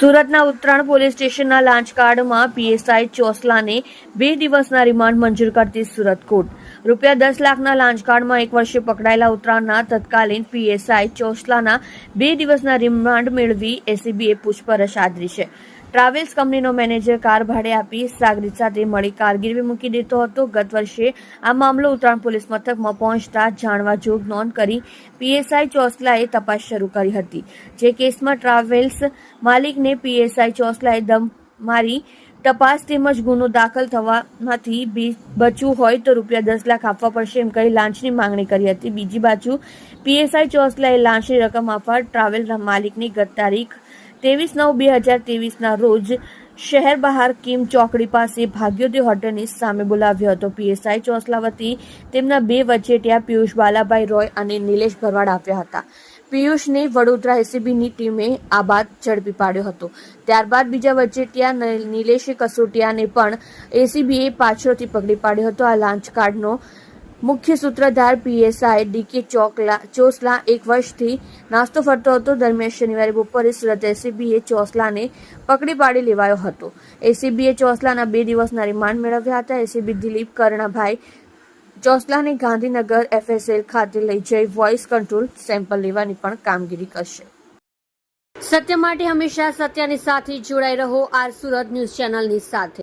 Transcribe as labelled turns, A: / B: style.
A: સુરતના ઉત્તરાયણ પોલીસ સ્ટેશનના લાંચ કાર્ડમાં પીએસઆઈ ચોસલાને બે દિવસના રિમાન્ડ મંજૂર કરતી સુરત કોર્ટ. રૂપિયા દસ લાખના લાંચ કાર્ડમાં એક વર્ષે પકડાયેલા ઉત્તરાયણના તત્કાલીન પીએસઆઈ ચોસલાના બે દિવસના રિમાન્ડ મેળવી એસીબીએ પૂછપરછ આદરી છે. ટ્રાવેલ્સ કંપનીનો મેનેજર કાર ભાડે આપી સાગરીત સાથે મળી કાર ગીરવે મૂકી દેતો હતો. ગત વર્ષે આ મામલો ઉત્તરાયણ પોલીસ મથકમાં પહોંચતા જાણવા જોગ નોંધ કરી પીએસઆઈ ચોસલાએ તપાસ શરૂ કરી હતી. જે કેસમાં ટ્રાવેલ્સ માલિકને પીએસઆઈ ચોસલાએ દમ મારી તપાસ તેમજ ગુનો દાખલ થવામાંથી બચવું હોય તો રૂપિયા દસ લાખ આપવા પડશે એમ કહી લાંચની માંગણી કરી હતી. બીજી બાજુ પીએસઆઈ ચોસલાએ લાંચની રકમ આપવા ટ્રાવેલ માલિકની ગત તારીખ ત્રેવીસ નવ બે હજાર ત્રેવીસના રોજ શહેર બહાર કિમ ચોકડી પાસે ભાગ્યોદય હોટલની સામે બોલાવ્યો હતો. પીએસઆઈ ચોસલા વતી તેમના બે વચેટિયા પિયુષ બાલાભાઈ રોય અને નિલેશ ભરવાડ આવ્યા હતા. પિયુષને વડોદરા એસીબીની ટીમે આ બાદ ઝડપી પાડ્યો હતો. ત્યારબાદ બીજા વચેટિયા નિલેશ કસોટિયાને પણ એસીબીએ પાછળથી પકડી પાડ્યો હતો. આ લાંચ કાર્ડનો મુખ્ય સૂત્રધાર પીએસઆઈ ડીકે ચોકલા, ચોસલા એક વર્ષથી નાસ્તો ફરતો હતો. દરમિયાન શનિવારે બપોરે સુરત એસીબીએ ચોસલાને પકડી પાડી લેવાયો હતો. એસીબીએ ચોસલાના બે દિવસના રિમાન્ડ મેળવ્યા હતા. એસીબી દિલીપ કર્ણાભાઈ ચોસલાને ગાંધીનગર એફએસએલ ખાતે લઈ જઈ વોઇસ કંટ્રોલ સેમ્પલ લેવાની પણ કામગીરી કરશે. સત્ય માટે હંમેશા સત્યની સાથે જોડાઈ રહો આર સુરત ન્યૂઝ ચેનલની સાથે.